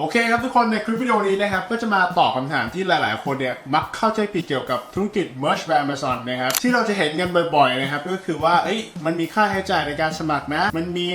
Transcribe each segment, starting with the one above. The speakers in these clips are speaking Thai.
โอเคครับทุกคนในคลิปวิดีโอนี้นะครับก็จะมาตอบคำถามที่หลาย ๆ คนเนี่ยมักเข้าใจผิดเกี่ยวกับธุรกิจ merch แบรนด์ Amazon นะครับที่เราจะเห็นกันบ่อย ๆ นะครับก็คือว่าเอ้ยมันมีค่าใช้จ่ายในการสมัครนะ มันมี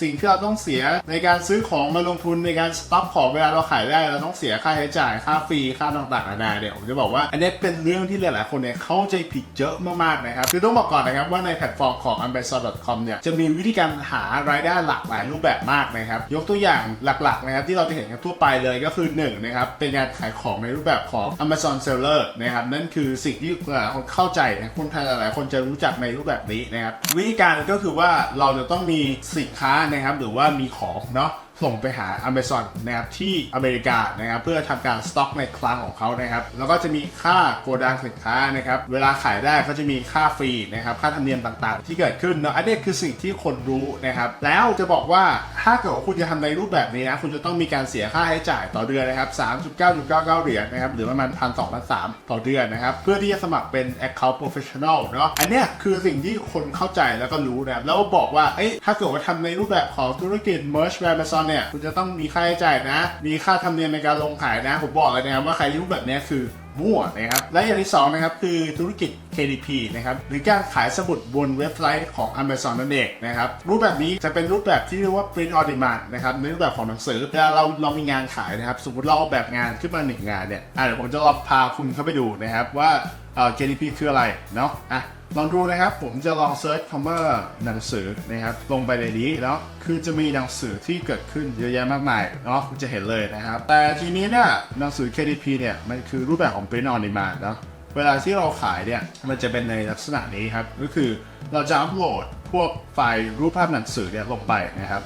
สิ่งที่เราต้องเสียในการซื้อของมาลงทุนในการสต็อกของเวลาเราขายได้เราต้องเสียค่าใช้จ่ายค่าฟรีค่าต่างๆนานาเนี่ยผมจะบอกว่าอันนี้เป็นเรื่องที่หลาย ๆ คนเนี่ยเข้าใจผิดเยอะมาก ๆ นะครับคือต้องบอกก่อนนะครับว่าในแพลตฟอร์มของ amazon.com เนี่ยจะมีวิธีการหารายได้หลากหลายรูปแบบมากนะครับยกตัวอย่างหลัก ๆ นะครับที่เราจะเห็นกันทั่วไปเลยก็คือ1นะครับเป็นการขายของในรูปแบบของ Amazon Seller นะครับนั่นคือสิ่งที่คนเข้าใจนะคนไทยหลายๆคนจะรู้จักในรูปแบบนี้นะครับวิธีการก็คือว่าเราจะต้องมีสินค้านะครับหรือว่ามีของเนาะ ส่งไปหา Amazon นะครับที่อเมริกานะครับเพื่อทำการสต็อกในคลังของเขานะครับแล้วก็จะมีค่าโกดังสินค้านะครับเวลาขายได้ก็จะมีค่าฟรีนะครับค่าธรรมเนียมต่างๆ ที่เกิดขึ้นเนาะอันนี้คือสิ่งที่คนรู้นะครับแล้วจะบอกว่าถ้าเกิดว่าคุณจะทำในรูปแบบนี้นะคุณจะต้องมีการเสียค่าใช้จ่ายต่อเดือนนะครับ3.999เหรียญนะครับหรือประมาณพันสองพันสามต่อเดือนนะครับเพื่อที่จะสมัครเป็น Account Professional เนาะอันนี้คือสิ่งที่คนเข้าใจแล้วก็รู้นะครับแล้วบอกว่าเอ้ยถ้าเกิดว่าทำในรูปแบบของธุรกิจ Merch แบรนด์ Amazon เนี่ยคุณจะต้องมีค่าใช้จ่ายนะ มีค่าธรรมเนียมในการลงขายนะ ผมบอกเลยนะครับว่าใครที่รูปแบบนี้คือมั่วนะครับและอย่างที่สองนะครับคือธุรกิจ KDP นะครับหรือการขายสมุดบนเว็บไซต์ของ Amazon นั่นเองนะครับรูปแบบนี้จะเป็นรูปแบบที่เรียกว่า print on demand นะครับในรูปแบบของหนังสือเวลาเราเรามีงานขายนะครับสมมติเราออกแบบงานขึ้นมาหนึ่งงานเนี่ยอะเดี๋ยวผมจะลองพาคุณเข้าไปดูนะครับว่าเอ่อ KDP คืออะไรเนาะอะ ลองดูนะครับ ผมจะลองเซิร์ชคำว่าหนังสือนะครับ ลงไปในนี้แล้วคือจะมีหนังสือที่เกิดขึ้นเยอะแยะมากมายเนาะคุณจะเห็นเลยนะครับ แต่ทีนี้เนี่ยหนังสือ KDP เนี่ยมันคือรูปแบบของ print on demand เนาะเวลาที่เราขายเนี่ยมันจะเป็นในลักษณะนี้ครับก็คือเราจะอัปโหลดพวกไฟล์รูปภาพหนังสือเนี่ยลงไปนะครับ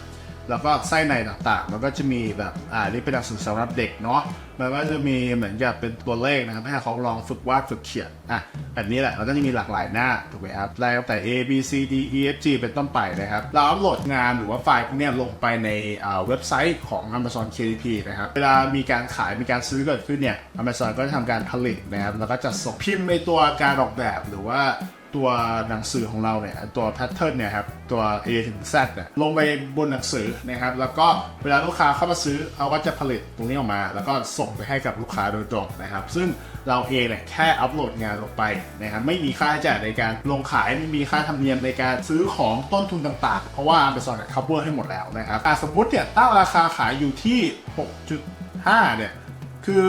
แล้วก็ไส้ในต่างๆ มันก็จะมีแบบ อ่า นี่เป็นหนังสือสำหรับเด็กเนาะ มันก็จะมีเหมือนกับเป็นตัวเลขนะครับ ให้เขาลองฝึกวาดฝึกเขียน อะแบบนี้แหละแล้วก็จะมีหลากหลายหน้า ถูกไหมครับไล่ตั้งแต่ A B C D E F G เป็นต้นไปนะครับ เราอัปโหลดงานหรือว่าไฟล์พวกนี้ลงไปในอ่าเว็บไซต์ของ Amazon KDP นะครับ เวลามีการขาย มีการซื้อเกิดขึ้นเนี่ย Amazon ก็จะทำการผลิตนะครับ แล้วก็จะส่งพิมพ์ในตัวการออกแบบหรือว่า ตัวหนังสือของเราเนี่ยตัวแพทเทิร์นเนี่ยครับตัว A ถึง Z เนี่ยลงไปบนหนังสือนะครับแล้วก็เวลาลูกค้าเข้ามาซื้อเขาก็จะผลิตตรงนี้ออกมา แล้วก็ส่งไปให้กับลูกค้าโดยตรงนะครับ ซึ่งเราเองเนี่ยแค่อัปโหลดงานลงไปนะครับไม่มีค่าใช้จ่ายในการลงขายไม่มีค่าธรรมเนียมในการซื้อของต้นทุนต่างๆ เพราะว่า Amazon เนี่ย cover ให้หมดแล้วนะครับสมมติเนี่ยตั้งราคาขายอยู่ที่ 6.5 เนี่ยคือ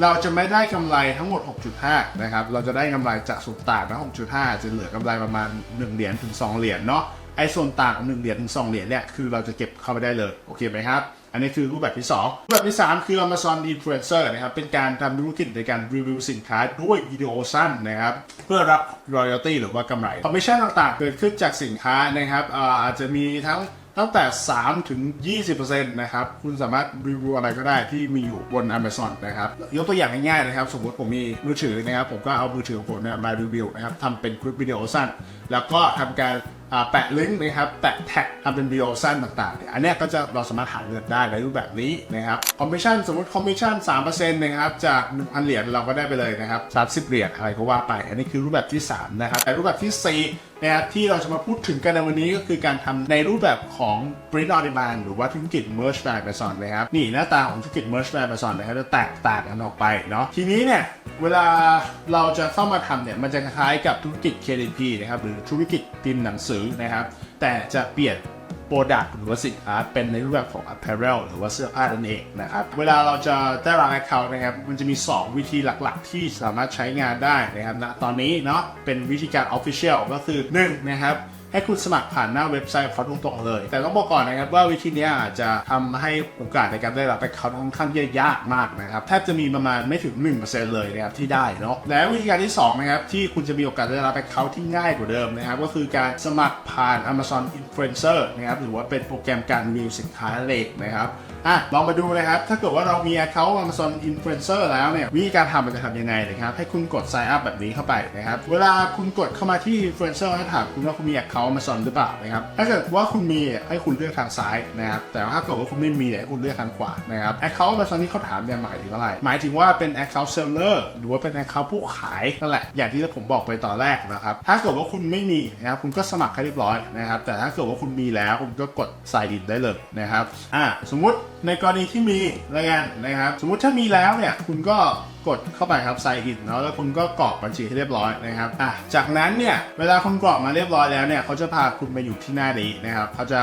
เราจะไม่ได้กำไรทั้งหมด 6.5 นะครับ เราจะได้กำไรจากส่วนต่างนะ6.5 จะเหลือกำไรประมาณ 1 เหรียญถึง 2 เหรียญเนาะ ไอ้ส่วนต่าง1เหรียญถึง 2 เหรียญเนี่ย คือเราจะเก็บเข้าไปได้เลย โอเคไหมครับ อันนี้คือรูปแบบที่ 2 รูปแบบที่ 3 คือ Amazon Influencer นะครับ เป็นการทำธุรกิจในการรีวิวสินค้าด้วยวิดีโอสั้นนะครับ เพื่อรับ royalty หรือว่ากำไร คอมมิชชั่นต่างๆ เกิดขึ้นจากสินค้านะครับอาจจะมีทั้ง ตั้งแต่ 3 ถึง 20%นะครับ คุณสามารถรีวิวอะไรก็ได้ที่มีอยู่บน Amazon นะครับ ยกตัวอย่างง่ายๆนะครับ สมมติผมมีมือถือนะครับ ผมก็เอามือถือของผมเนี่ยมารีวิวนะครับทำเป็นคลิปวิดีโอสั้น แล้วก็ทำการ แปะลิงก์นะครับแปะแท็กทำเป็นวิดีโอสั้นต่างๆเนี่ยอันนี้ก็จะเราสามารถหาเงินได้ในรูปแบบนี้นะครับคอมมิชชั่นสมมติคอมมิชชั่น3%นะครับจาก1,000เหรียญเราก็ได้ไปเลยนะครับ30เหรียญอะไรก็ว่าไป อันนี้คือรูปแบบที่3นะครับแต่รูปแบบที่4นะครับที่เราจะมาพูดถึงกันในวันนี้ก็คือการทำในรูปแบบของ print on demand หรือว่าธุรกิจ merge by Amazon นะครับนี่หน้าตาของธุรกิจ merge by Amazon นะครับจะแตกต่างกันออกไปเนาะทีนี้เนี่ย เวลาเราจะเข้ามาทำเนี่ยมันจะคล้ายกับธุรกิจ KDP นะครับหรือธุรกิจพิมพ์หนังสือนะครับ แต่จะเปลี่ยนโปรดักต์หรือว่าสินค้าเป็นในรูปแบบของ apparel หรือว่าเสื้อผ้านั่นเองนะครับ เวลาเราจะได้รับ account นะครับ มันจะมี 2 วิธีหลักๆ ที่สามารถใช้งานได้นะครับณตอนนี้เนาะเป็นวิธีการ official ก็คือ 1 นะครับ ให้คุณสมัครผ่านหน้าเว็บไซต์ของเขาตรงๆเลย แต่ต้องบอกก่อนนะครับว่าวิธีนี้อาจจะทำให้โอกาสในการได้รับไปเขาค่อนข้างยากมากนะครับแทบจะมีประมาณไม่ถึง 1%เลยนะครับที่ได้เนาะและวิธีการที่2นะครับที่คุณจะมีโอกาสได้รับไปเขาที่ง่ายกว่าเดิมนะครับก็คือการสมัครผ่าน Amazon Influencer นะครับหรือว่าเป็นโปรแกรมการรีวิวสินค้าเลขนะครับอะลองมาดูนะครับ ถ้าเกิดว่าเรามี account Amazon Influencer แล้วเนี่ย วิธีการทำมันจะทำยังไงนะครับ ให้คุณกด sign up แบบนี้เข้าไปนะครับ เวลาคุณกดเข้ามาที่ Influencer ให้ถามคุณว่าคุณมี account Amazon หรือเปล่านะครับ ถ้าเกิดว่าคุณมีให้คุณเลือกทางซ้ายนะครับ แต่ถ้าเกิดว่าคุณไม่มีให้คุณเลือกทางขวานะครับ account Amazon ที่เขาถามเนี่ยหมายถึงอะไร หมายถึงว่าเป็น account seller หรือว่าเป็น account ผู้ขายนั่นแหละ อย่างที่ผมบอกไปตอนแรกนะครับ ถ้าเกิดว่าคุณไม่มีนะครับ คุณก็สมัครให้เรียบร้อยนะครับ แต่ถ้าเกิดว่าคุณมีแล้ว คุณก็กด sign in ได้เลยนะครับ อ่า สมมติ ในกรณีที่มีแล้วกันนะครับ สมมุติถ้ามีแล้วเนี่ยคุณก็กดเข้าไปครับ sign in เนาะแล้วคุณก็กรอกบัญชีให้เรียบร้อยนะครับอะจากนั้นเนี่ยเวลาคุณกรอกมาเรียบร้อยแล้วเนี่ยเขาจะพาคุณไปอยู่ที่หน้านี้นะครับเขาจะ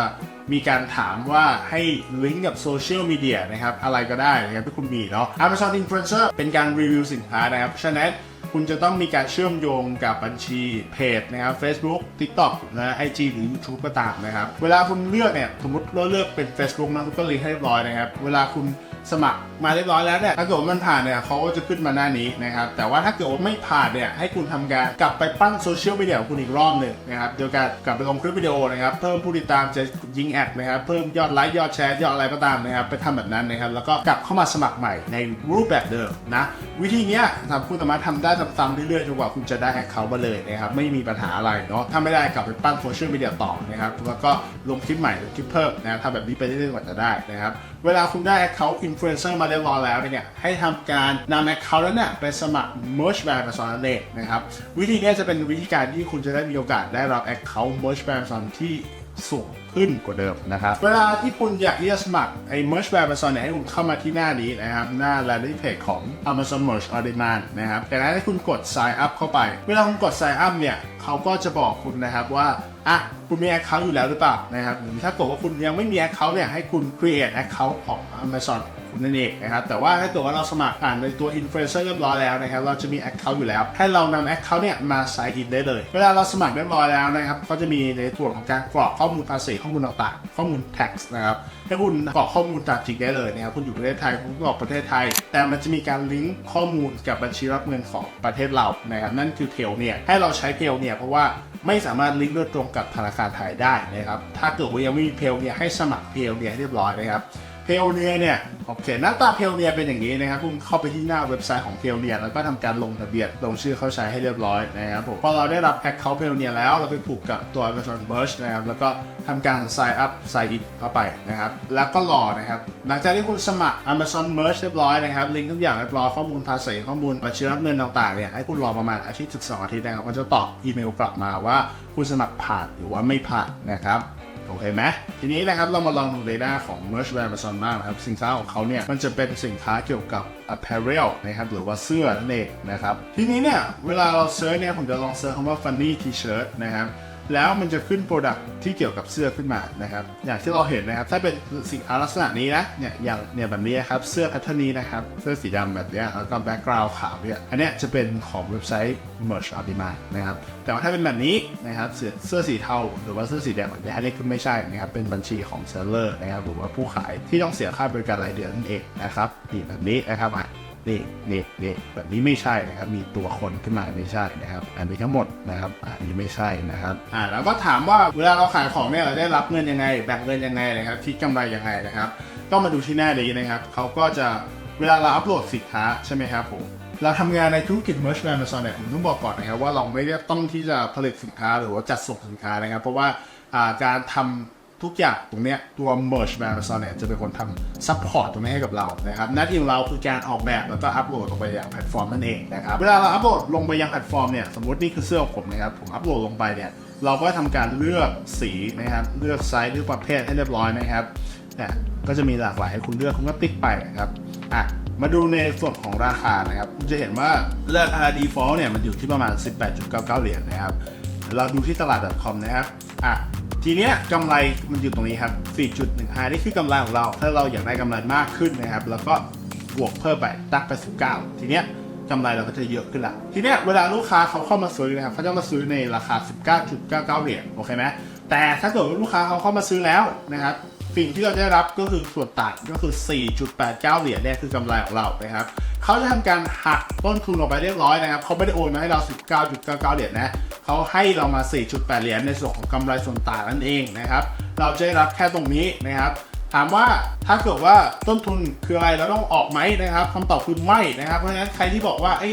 มีการถามว่าให้ลิงก์กับโซเชียลมีเดียนะครับอะไรก็ได้นะครับที่คุณมีเนาะ Amazon Influencer เป็นการรีวิวสินค้านะครับฉะนั้น คุณจะต้องมีการเชื่อมโยงกับบัญชีเพจนะครับ Facebook TikTok นะไอจีหรือ YouTube ก็ตามนะครับ เวลาคุณเลือกเนี่ย สมมติเราเลือกเป็น Facebook นะคุณก็ลิงก์ให้เรียบร้อยนะครับ เวลาคุณ สมัครมาเรียบร้อยแล้วเนี่ยถ้าเกิดว่ามันผ่านเนี่ยเขาก็จะขึ้นมาหน้านี้นะครับแต่ว่าถ้าเกิดว่าไม่ผ่านเนี่ยให้คุณทำการกลับไปปั้นโซเชียลมีเดียของคุณอีกรอบหนึ่งนะครับโดยการกลับไปลงคลิปวิดีโอนะครับเพิ่มผู้ติดตามจะยิงแอดนะครับเพิ่มยอดไลค์ยอดแชร์ยอดอะไรก็ตามนะครับไปทำแบบนั้นนะครับแล้วก็กลับเข้ามาสมัครใหม่ในรูปแบบเดิมนะวิธีเนี้ยทำคุณสามารถทำได้ซ้ำๆเรื่อยๆจนกว่าคุณจะได้แอคเคาท์มาเลยนะครับไม่มีปัญหาอะไรเนาะถ้าไม่ได้กลับไปปั้นโซเชียลมีเดียต่อนะครับแล้วก็ลงคลิปใหม่คลิปเพิ่มนะทำแบบนี้ไปเรื่อยๆกว่าจะได้นะครับเวลาคุณได้ Account Influencer มาเรียบร้อยแล้วเนี่ยให้ทำการนำ Account นั้นเนี่ยไปสมัคร Merch by Amazon นั่นเองนะครับวิธีนี้จะเป็นวิธีการที่คุณจะได้มีโอกาสได้รับ Account Merch by Amazon ที่สูงขึ้นกว่าเดิมนะครับ เวลาที่คุณอยากที่จะสมัครไอ้ Merch by Amazon เนี่ยให้คุณเข้ามาที่หน้านี้นะครับ หน้า landing page ของ Amazon Merch on Demand นะครับจากนั้นให้คุณกด sign up เข้าไป เวลาคุณกด sign up เนี่ยเขาก็จะบอกคุณนะครับว่าอะคุณมี account อยู่แล้วหรือเปล่านะครับหรือถ้าเกิดว่าคุณยังไม่มี account เนี่ยให้คุณ create account ของ Amazon นั่นเองนะครับแต่ว่าถ้าเกิดว่าเราสมัครผ่านในตัว influencer เรียบร้อยแล้วนะครับเราจะมี account อยู่แล้ว ให้เรานำ account เนี่ยมา sign in ได้เลย เวลาเราสมัครเรียบร้อยแล้วนะครับก็จะมีในส่วนของการกรอกข้อมูลภาษีข้อมูลต่างๆข้อมูล tax นะครับให้คุณกรอกข้อมูลตามจริงได้เลยนะครับคุณอยู่ประเทศไทยคุณกรอกประเทศไทย แต่มันจะมีการลิงก์ข้อมูลกับบัญชีรับเงินของประเทศเรานะครับนั่นคือเทลเนี่ยให้เราใช้เทลเนี่ยเพราะว่าไม่สามารถลิงก์โดยตรงกับธนาคารไทยได้นะครับถ้าเกิดว่ายังไม่มีเพลเนี่ยให้สมัครเพลเนี่ยให้เรียบร้อยนะครับ พลเนียเนี่ยโอเคหน้าตาเพลเนียเป็นอย่างนี้นะครับคุณเข้าไปที่หน้าเว็บไซต์ของเพลเนียแล้วก็ทำการลงทะเบียนลงชื่อเข้าใช้ให้เรียบร้อยนะครับผมพอเราได้รับแอคเคาท์เพลเนียแล้วเราไปผูกกับตัว Amazon Merch นะครับแล้วก็ทำการ sign up sign in เข้าไปนะครับแล้วก็รอนะครับหลังจากที่คุณสมัคร Amazon Merch เรียบร้อยนะครับลิงก์ทุกอย่างเรียบร้อยข้อมูลภาษีข้อมูลบัญชีรับเงินต่างๆเนี่ยให้คุณรอประมาณอาทิตย์ถึงสองอาทิตย์นะครับก็จะตอบอีเมลกลับมาว่าคุณสมัครผ่านหรือว่าไม่ผ่านนะครับ โอเคไหมทีนี้นะครับเรามาลองดูเดต้าของ Merch by Amazon บ้างนะครับ สินค้าของเขาเนี่ยมันจะเป็นสินค้าเกี่ยวกับ apparel นะครับหรือว่าเสื้อนั่นเองนะครับทีนี้เนี่ยเวลาเราเซิร์ชเนี่ยผมจะลองเซิร์ชคำว่า funny t-shirt นะครับ แล้วมันจะขึ้น Product ที่เกี่ยวกับเสื้อขึ้นมานะครับ อย่างที่เราเห็นนะครับ ถ้าเป็นสินค้าลักษณะนี้นะเนี่ยอย่างเนี่ยแบบนี้นะครับเสื้อแพทเทิร์นนี้นะครับ เสื้อสีดำแบบนี้แล้วก็แบ็กกราวด์ขาวเนี่ยอันนี้จะเป็นของเว็บไซต์ Merch on Demand นะครับ แต่ว่าถ้าเป็นแบบนี้นะครับเสื้อเสื้อสีเทาหรือว่าเสื้อสีแดงแบบนี้อันนี้คือไม่ใช่นะครับเป็นบัญชีของเซลเลอร์นะครับหรือว่าผู้ขายที่ต้องเสียค่าบริการรายเดือนนั่นเองนะครับนี่แบบนี้นะครับอะ นี่นี่นี่แบบนี้ไม่ใช่นะครับ มีตัวคนขึ้นมาไม่ใช่นะครับ อันนี้ทั้งหมดนะครับอันนี้ไม่ใช่นะครับ อ่าแล้วก็ถามว่าเวลาเราขายของเนี่ยเราได้รับเงินยังไง แบ่งเงินยังไงนะครับคิดกำไรยังไงนะครับ ก็มาดูที่หน้านี้นะครับเขาก็จะเวลาเราอัปโหลดสินค้าใช่ไหมครับผมเราทำงานในธุรกิจ Merch by Amazon เนี่ยผมต้องบอกก่อนนะครับว่าเราไม่ได้ต้องที่จะผลิตสินค้าหรือว่าจัดส่งสินค้านะครับ เพราะว่าอ่าการทำ ทุกอย่างตรงเนี้ยตัว Merch by Amazon เนี่ยจะเป็นคนทำซัพพอร์ตตรงนี้ให้กับเรานะครับหน้าที่ของเราคือการออกแบบแล้วก็อัปโหลดลงไปยังแพลตฟอร์มนั่นเองนะครับเวลาเราอัปโหลดลงไปยังแพลตฟอร์มเนี่ยสมมตินี่คือเสื้อของผมนะครับผมอัปโหลดลงไปเนี่ยเราก็ทำการเลือกสีนะครับเลือกไซส์เลือกประเภทให้เรียบร้อยนะครับเนี่ยก็จะมีหลากหลายให้คุณเลือกคุณก็ติ๊กไปนะครับอะมาดูในส่วนของราคานะครับคุณจะเห็นว่าราคา default เนี่ยมันอยู่ที่ประมาณ 18.99 เหรียญนะครับเราดูที่ตลาด .com นะครับอะ ทีเนี้ยกำไรมันอยู่ตรงนี้ครับ 4.15 นี่คือกำไรของเรา ถ้าเราอยากได้กำไรมากขึ้นนะครับ แล้วก็บวกเพิ่มไปตั้งไป19 ทีเนี้ยกำไรเราก็จะเยอะขึ้นละ ทีเนี้ยเวลาลูกค้าเขาเข้ามาซื้อนะครับเขาจะมาซื้อในราคา 19.99 เหรียญ โอเคไหมแต่ถ้าเกิดลูกค้าเขาเข้ามาซื้อแล้วนะครับสิ่งที่เราได้รับก็คือส่วนต่างก็คือ 4.89 เหรียญเนี่ยคือกำไรของเรานะครับ เขาจะทำการหักต้นทุนออกไปเรียบร้อยนะครับ เขาไม่ได้โอนมาให้เรา 19.99 เหรียญนะ เขาให้เรามา 4.8 เหรียญในส่วนของกำไรส่วนต่างนั่นเองนะครับ เราจะได้รับแค่ตรงนี้นะครับถามว่าถ้าเกิดว่าต้นทุนคืออะไรเราต้องออกไหมนะครับคำตอบคือไม่นะครับ เพราะฉะนั้นใครที่บอกว่าเอ้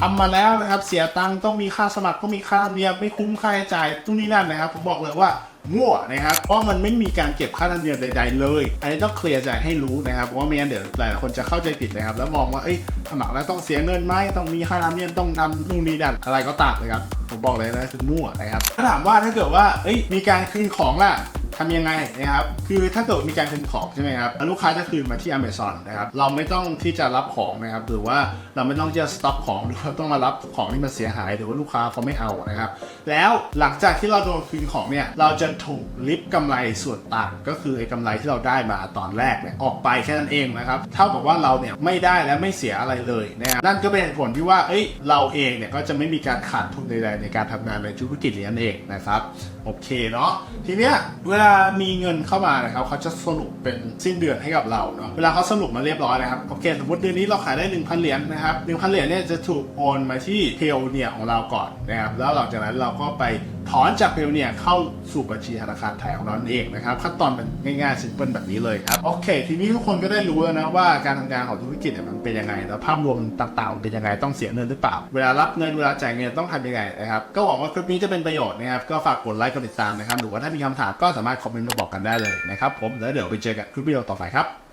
ทำมาแล้วนะครับ เสียตังค์ต้องมีค่าสมัครต้องมีค่าธรรมเนียมไม่คุ้มค่าใช้จ่ายตรงนี้นั่นนะครับ ผมบอกเลยว่ามั่วนะครับ เพราะมันไม่มีการเก็บค่าธรรมเนียมใด ๆ เลย อันนี้ต้องเคลียร์ใจให้รู้นะครับ เพราะว่าไม่งั้นเดี๋ยวหลายคนจะเข้าใจผิดนะครับ แล้วมองว่า เอ้ย สมัครแล้วต้องเสียเงินไหมต้องมีค่าธรรมเนียมต้องทำนู่นนี่นั่นอะไรก็ตามเลยครับ ผมบอกเลยนะคือมั่วนะครับ ถ้าถามว่าถ้าเกิดว่า เอ้ย มีการคืนของล่ะ ทำยังไงนะครับคือถ้าเกิดมีการคืนของใช่ไหมครับลูกค้าจะคืนมาที่ Amazon นะครับเราไม่ต้องที่จะรับของนะครับหรือว่าเราไม่ต้องจะสต็อกของหรือว่าต้องมารับของที่มันเสียหายหรือว่าลูกค้าเขาไม่เอานะครับแล้วหลังจากที่เราโดนคืนของเนี่ยเราจะถูกลิฟต์กำไรส่วนต่างก็คือไอ้กำไรที่เราได้มาตอนแรกเนี่ยออกไปแค่นั้นเองนะครับเท่ากับว่าเราเนี่ยไม่ได้และไม่เสียอะไรเลยนะครับนั่นก็เป็นผลที่ว่าเอ้ยเราเองเนี่ยก็จะไม่มีการขาดทุนใดๆในการทำงานในธุรกิจนี้นั่นเองนะครับโอเคเนาะทีเนี้ยเวลามีเงินเข้ามานะครับเขาจะสรุปเป็นสิ้นเดือนให้กับเราเนาะเวลาเขาสรุปมาเรียบร้อยนะครับโอเคสมมติเดือนนี้เราขายได้ 1,000 เหรียญนะครับ1,000 เหรียญเนี่ยจะถูกโอนมาที่เพลเนียของเราก่อนนะครับแล้วหลังจากนั้นเราก็ไป ถอนจากเพลเนี่ยเข้าสู่บัญชีธนาคารไทยของเรานั่นเองนะครับขั้นตอนเป็นง่ายๆซิมเพิลแบบนี้เลยครับ โอเค ทีนี้ทุกคนก็ได้รู้แล้วนะว่าการทำงานของธุรกิจเนี่ยมันเป็นยังไง แล้วภาพรวมต่างๆ เป็นยังไงต้องเสียเงินหรือเปล่า เวลารับเงินเวลาจ่ายเงินต้องทำยังไงนะครับก็หวังว่าคลิปนี้จะเป็นประโยชน์นะครับก็ฝากกดไลค์กดติดตามนะครับหรือว่าถ้ามีคำถามก็สามารถคอมเมนต์มาบอกกันได้เลยนะครับผมแล้วเดี๋ยวไปเจอกันคลิปวิดีโอต่อไปครับ